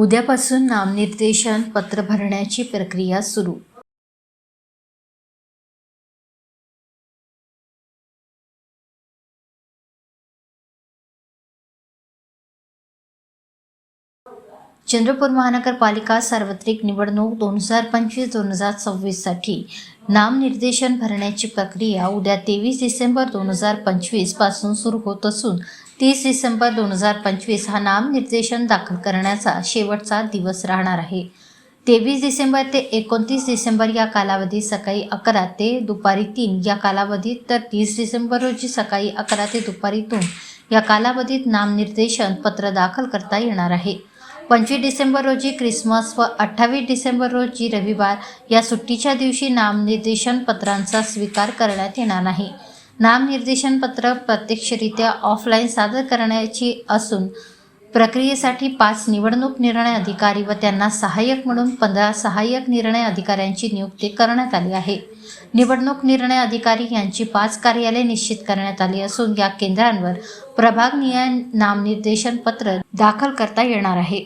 उद्यापासून नामनिर्देशन पत्र भरण्याची प्रक्रिया सुरू. चंद्रपूर महानगरपालिका सार्वत्रिक निवडणूक दोन हजार पंचवीस दोन हजार सव्वीससाठी नामनिर्देशन भरण्याची प्रक्रिया उद्या तेवीस डिसेंबर दोन हजार पंचवीसपासून सुरू होत असून तीस डिसेंबर दोन हजार पंचवीस हा नामनिर्देशन दाखल करण्याचा शेवटचा दिवस राहणार आहे. तेवीस डिसेंबर ते एकोणतीस डिसेंबर या कालावधीत सकाळी अकरा ते दुपारी तीन या कालावधीत तर तीस डिसेंबर रोजी सकाळी अकरा ते दुपारी दोन या कालावधीत नामनिर्देशन पत्र दाखल करता येणार आहे. पंचवीस डिसेंबर रोजी क्रिसमस व अठ्ठावीस डिसेंबर रोजी रविवार या सुट्टीच्या दिवशी नामनिर्देशन पत्रांचा स्वीकार करण्यात येणार नाही. नामनिर्देशन पत्र प्रत्यक्षरित्या ऑफलाईन सादर करण्याची असून प्रक्रियेसाठी पाच निवडणूक निर्णय अधिकारी व त्यांना सहाय्यक म्हणून पंधरा सहाय्यक निर्णय अधिकाऱ्यांची नियुक्ती करण्यात आली आहे. निवडणूक निर्णय अधिकारी यांची पाच कार्यालये निश्चित करण्यात आली असून या केंद्रांवर प्रभागनिय नामनिर्देशन पत्र दाखल करता येणार आहे.